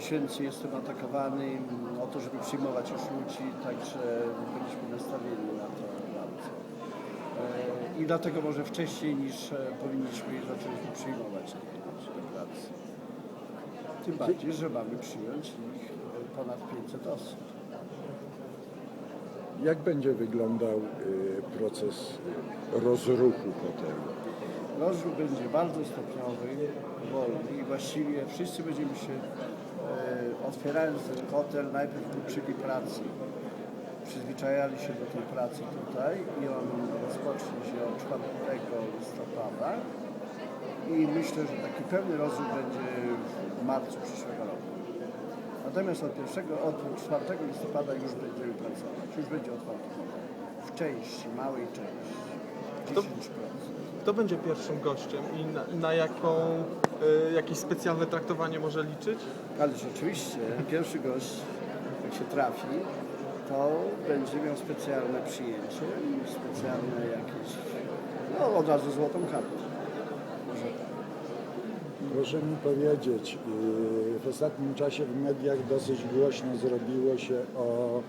miesięcy jestem atakowany mm, o to, żeby przyjmować już ludzi, także byliśmy nastawieni na to bardzo. E, I dlatego może wcześniej niż e, powinniśmy zaczęliśmy przyjmować ludzi do pracy. Tym bardziej, że mamy przyjąć ich e, ponad 500 osób. Jak będzie wyglądał proces rozruchu hotelu? Rozruch będzie bardzo stopniowy, wolny i właściwie wszyscy będziemy się, otwierając ten hotel, najpierw uczyli pracy. Przyzwyczajali się do tej pracy tutaj i on rozpocznie się od 4 listopada i myślę, że taki pełny rozruch będzie w marcu przyszłego roku. Natomiast od 1, od 4 listopada już będziemy pracować, już będzie otwarty hotel. W części, małej części. 10%. To- Kto będzie pierwszym gościem i na, na jaką, y, jakieś specjalne traktowanie może liczyć? Ale rzeczywiście pierwszy gość, jak się trafi, to będzie miał specjalne przyjęcie i specjalne jakieś, no od razu złotą kartę. Może tak. Proszę mi powiedzieć, y, w ostatnim czasie w mediach dosyć głośno zrobiło się o